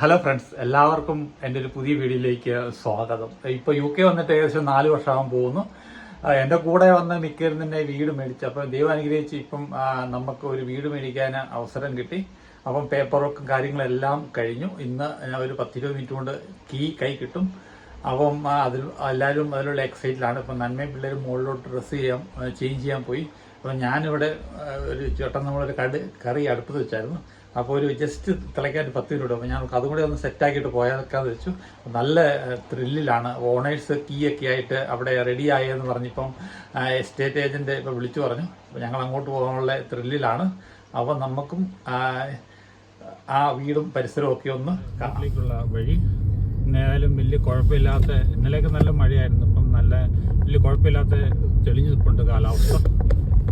Hello friends എല്ലാവർക്കും എന്റെ ഒരു പുതിയ വീഡിയോയിലേക്ക് സ്വാഗതം. ഇപ്പോൾ യു കെ വന്നിട്ട് ഏകദേശം നാല് വർഷമാകാൻ പോകുന്നു. എന്റെ കൂടെ വന്ന് മിക്കവരും തന്നെ വീട് മേടിച്ചു. അപ്പം ദൈവം അനുഗ്രഹിച്ച് ഇപ്പം നമുക്ക് ഒരു വീട് മേടിക്കാൻ അവസരം കിട്ടി. അപ്പം പേപ്പർ വർക്കും കാര്യങ്ങളെല്ലാം കഴിഞ്ഞു. ഇന്ന് ഒരു പത്തിരുപത് മിനിറ്റ് കൊണ്ട് കീ കൈ കിട്ടും. അപ്പം അതിൽ എല്ലാവരും അതിലുള്ള എക്സൈറ്റിലാണ് ഇപ്പം നന്മയും പിള്ളേരും മുകളിലോട്ട് ഡ്രസ്സ് ചെയ്യാം ചേഞ്ച് ചെയ്യാൻ പോയി. അപ്പം ഞാനിവിടെ ഒരു ചേട്ടൻ നമ്മളൊരു കടി കറി അടുപ്പത്ത് വെച്ചായിരുന്നു. അപ്പോൾ ഒരു ജസ്റ്റ് തിളയ്ക്കാൻ പത്ത് മിനിറ്റ് അപ്പോൾ ഞാൻ അതും കൂടി ഒന്ന് സെറ്റാക്കിയിട്ട് പോയാൽക്കാന്ന് വെച്ചു. നല്ല ത്രില്ലിലാണ് ഓണേഴ്സ് കീ ഒക്കെ ആയിട്ട് അവിടെ റെഡി ആയെന്ന് പറഞ്ഞിപ്പം എസ്റ്റേറ്റ് ഏജന്റ് ഇപ്പോൾ വിളിച്ചു പറഞ്ഞു. അപ്പോൾ ഞങ്ങൾ അങ്ങോട്ട് പോകാനുള്ള ത്രില്ലിലാണ് അപ്പോൾ നമുക്കും ആ വീടും പരിസരവും ഒക്കെ ഒന്ന് കാട്ടിലേക്കുള്ള വഴി. ഏതായാലും വലിയ കുഴപ്പമില്ലാത്ത ഇന്നലെയൊക്കെ നല്ല മഴയായിരുന്നു. ഇപ്പം നല്ല വലിയ കുഴപ്പമില്ലാത്ത തെളിഞ്ഞു നിൽപ്പുണ്ട് കാലാവസ്ഥ.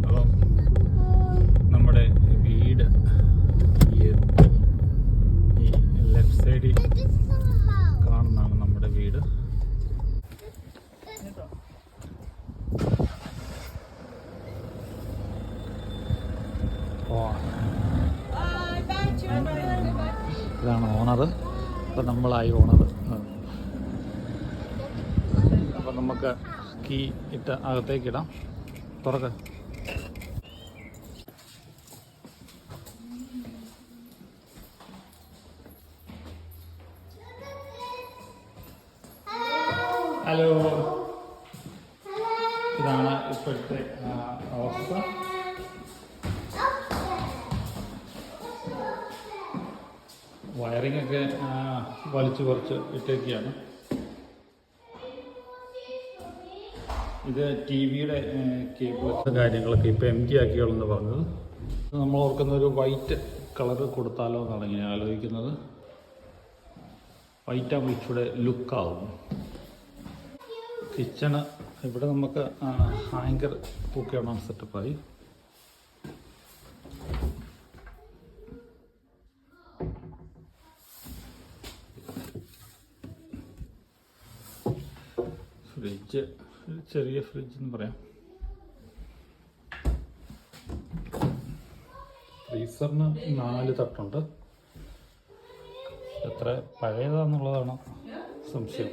അപ്പം നമ്മുടെ വീട് ഈ ഈ ലെഫ്റ്റ് സൈഡിൽ കാണുന്നതാണ് നമ്മുടെ വീട് ഓ ഇതാണ് ഓണർ. അപ്പം നമ്മളായി ഓണർ. അപ്പം നമുക്ക് കീ ഇട്ട് അകത്തേക്ക് ഇടാം. തുറക്ക. ഹലോ. വയറിംഗ് ഒക്കെ വലിച്ചു കുറച്ച് ഇട്ടേക്കാണ്. ഇത് ടി വിയുടെ കേബിൾ കാര്യങ്ങളൊക്കെ ഇപ്പോൾ എം ജി ആക്കിയോളെന്ന് പറഞ്ഞത്. നമ്മൾ ഓർക്കുന്ന ഒരു വൈറ്റ് കളർ കൊടുത്താലോ എന്നാണ് ഞാൻ ആലോചിക്കുന്നത്. വൈറ്റ് ആകുമ്പോൾ ഇച്ചിടെ ലുക്കാവും കിച്ചണ് ഇവിടെ നമുക്ക് ഹാങ്കർ തൂക്കിയിടാൻ സെറ്റപ്പായി ഫ്രിഡ്ജ് ഒരു ചെറിയ ഫ്രിഡ്ജ് എന്ന് പറയാം. ഫ്രീസറിന് നാല് തട്ടുണ്ട്. എത്ര പഴയതാന്നുള്ളതാണ് സംശയം.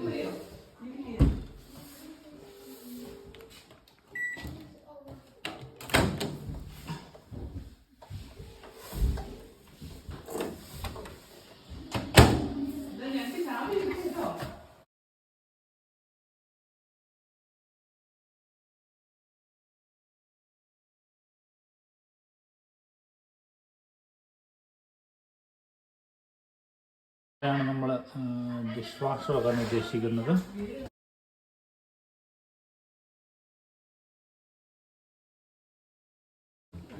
ഇതാണ് നമ്മൾ ഡിഷ് ഉദ്ദേശിക്കുന്നത്.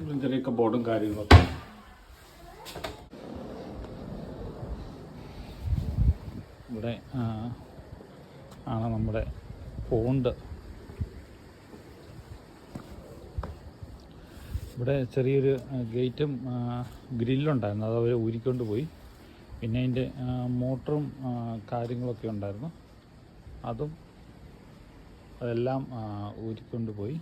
ഇതിലും ബോർഡും കാര്യങ്ങളൊക്കെ. ഇവിടെ ആണ് നമ്മുടെ പോണ്ട്. ഇവിടെ ചെറിയൊരു ഗേറ്റും ഗ്രില്ലുണ്ടായിരുന്നു. അത് അവർ ഊരിക്കൊണ്ട് പോയി. പിന്നെ അതിന്റെ മോട്ടറും കാര്യങ്ങളൊക്കെ ഉണ്ടായിരുന്നു. അതും അതെല്ലാം ഊരിക്കൊണ്ട് പോയി.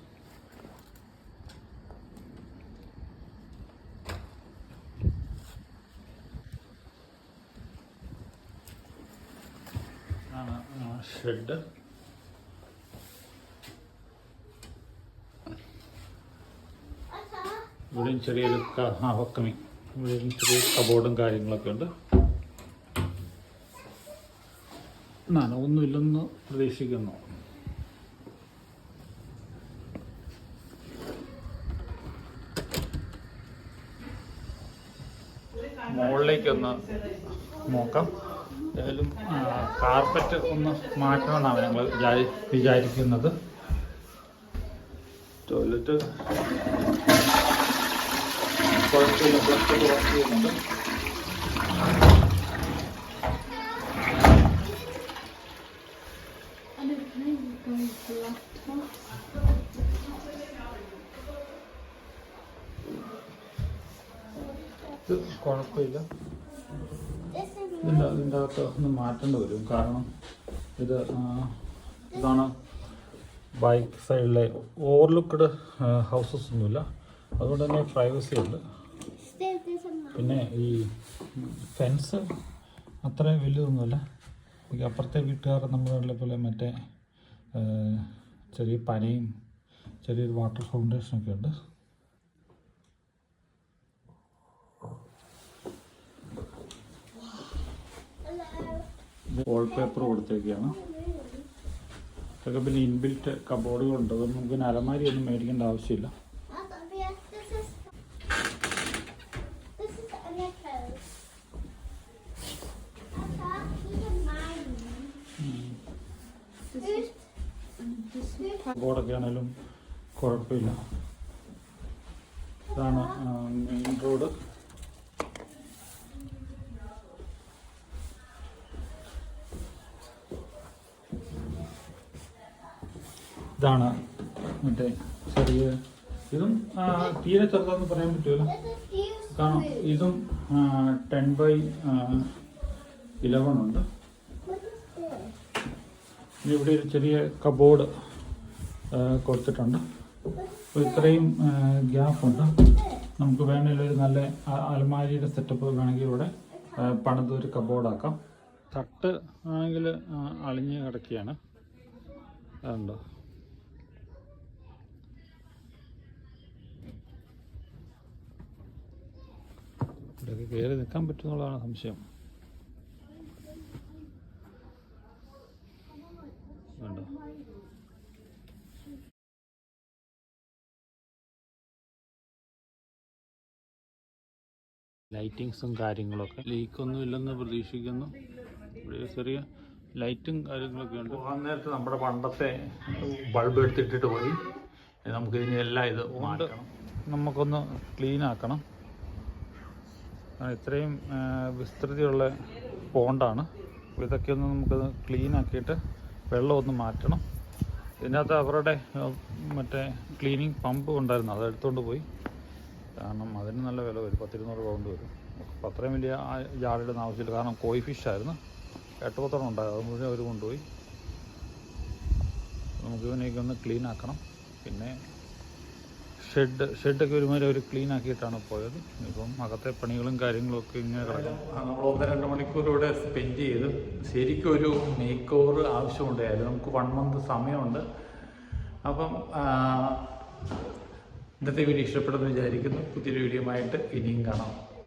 ഷെഡ്. ഇവിടെയും ചെറിയൊരു ക- ആ വക്കമി ഇവിടെയും ചെറിയ കബോർഡും കാര്യങ്ങളൊക്കെ ഉണ്ട്. നനവൊന്നുമില്ലെന്ന് പ്രതീക്ഷിക്കുന്നു. മുകളിലേക്കൊന്ന് നോക്കാം. ഏതായാലും കാർപ്പറ്റ് ഒന്ന് മാറ്റണമെന്നാണ് ഞങ്ങൾ വിചാരി വിചാരിക്കുന്നത്. ടോയ്ലറ്റ്. കുഴപ്പമില്ല പ്ലസ് വർക്ക് ചെയ്യുന്നുണ്ട് കുഴപ്പമില്ല. ഇതിന്റെ ഇതിന്റെ അകത്ത് ഒന്ന് മാറ്റേണ്ടി വരും. കാരണം ഇത് ഇതാണ് ബൈക്ക് സൈഡിലെ ഓവർലുക്ക്ഡ് ഹൗസസ് ഒന്നുമില്ല. അതുകൊണ്ട് തന്നെ പ്രൈവസി ഉണ്ട്. പിന്നെ ഈ ഫെൻസ് അത്ര വലുതൊന്നുമല്ല അപ്പുറത്തെ വീട്ടുകാർ നമ്മളുള്ള പോലെ മറ്റേ ചെറിയ പനയും ചെറിയൊരു വാട്ടർ ഫൗണ്ടേഷനൊക്കെ ഉണ്ട് വാൾപേപ്പർ കൊടുത്തേക്കാണ്. ഇതൊക്കെ പിന്നെ ഇൻബിൽറ്റ് കബോർഡുകളുണ്ട് അതൊന്നും നമുക്ക് പിന്നെ അലമാരി ഒന്നും മേടിക്കേണ്ട ആവശ്യമില്ല. This is കബോർഡൊക്കെ ആണെങ്കിലും കുഴപ്പമില്ല. ഇതാണ് മെയിൻ റോഡ് ഇതാണ് മറ്റേ ചെറിയ ഇതും തീരെ ചെറുതാന്ന് പറയാൻ പറ്റുമല്ലോ. കാരണം ഇതും ടെൻ ബൈ ഇലവൻ ഉണ്ട് What is this? ഇനി ഇവിടെ ഒരു ചെറിയ കബോർഡ് കൊടുത്തിട്ടുണ്ട്. അപ്പോൾ ഇത്രയും ഗ്യാപ്പുണ്ട്. നമുക്ക് വേണമെങ്കിൽ ഒരു നല്ല അലമാരിയുടെ സെറ്റപ്പ് വേണമെങ്കിൽ ഇവിടെ പണിത് ഒരു കബോർഡാക്കാം. തട്ട് ആണെങ്കിൽ അളിഞ്ഞ് കിടക്കുകയാണ്. അതുണ്ടോ? ഇവിടെയൊക്കെ കയറി നിൽക്കാൻ പറ്റുമെന്നുള്ളതാണ് സംശയം കണ്ടോ ലൈറ്റിങ്സും കാര്യങ്ങളൊക്കെ. ലീക്കൊന്നും ഇല്ലെന്ന് പ്രതീക്ഷിക്കുന്നു. ഇവിടെ ചെറിയ ലൈറ്റും കാര്യങ്ങളൊക്കെ ഉണ്ട്. പോകാൻ നേരത്ത് നമ്മുടെ പണ്ടത്തെ ബൾബ് എടുത്തിട്ടിട്ട് പോയി. നമുക്ക് ഇനി എല്ലാം ഇത് മാറ്റണം. നമുക്കൊന്ന് ക്ലീൻ ആക്കണം. ഇത്രയും വിസ്തൃതിയുള്ള പോണ്ടാണ്. അപ്പോൾ ഇതൊക്കെ ഒന്ന് നമുക്കത് ക്ലീൻ ആക്കിയിട്ട് വെള്ളം ഒന്ന് മാറ്റണം. ഇതിനകത്ത് അവരുടെ മറ്റേ ക്ലീനിങ് പമ്പ് ഉണ്ടായിരുന്നു. അത് എടുത്തുകൊണ്ട് പോയി. കാരണം അതിന് നല്ല വില വരും. പത്തിരുന്നൂറ് പൗണ്ട് വരും. അപ്പം അത്രയും വലിയ ജാറിടുന്ന ആവശ്യമില്ല. കാരണം കോയി ഫിഷ് ആയിരുന്നു. എട്ട് പത്തെണ്ണം ഉണ്ടായത് അത് മുഴുവൻ അവർ കൊണ്ടുപോയി. നമുക്ക് ഇവനെയൊക്കെ ഒന്ന് ക്ലീൻ ആക്കണം. പിന്നെ ഷെഡ് ഷെഡൊക്കെ ഒരുമാതിരി അവർ ക്ലീൻ ആക്കിയിട്ടാണ് പോയത്. ഇപ്പം അകത്തെ പണികളും കാര്യങ്ങളും ഒക്കെ ഇങ്ങനെ കിടക്കും. നമ്മൾ ഒന്ന് രണ്ട് മണിക്കൂർ ഇവിടെ സ്പെൻഡ് ചെയ്ത്. ശരിക്കും ഒരു മേക്ക് ഓവർ ആവശ്യമുണ്ടായിരുന്നു നമുക്ക് വൺ മന്ത് സമയമുണ്ട്. അപ്പം ഇന്നത്തെ വീഡിയോ ഇഷ്ടപ്പെടുന്നു വിചാരിക്കുന്നു. പുതിയൊരു വീഡിയോ ആയിട്ട് ഇനിയും കാണാം.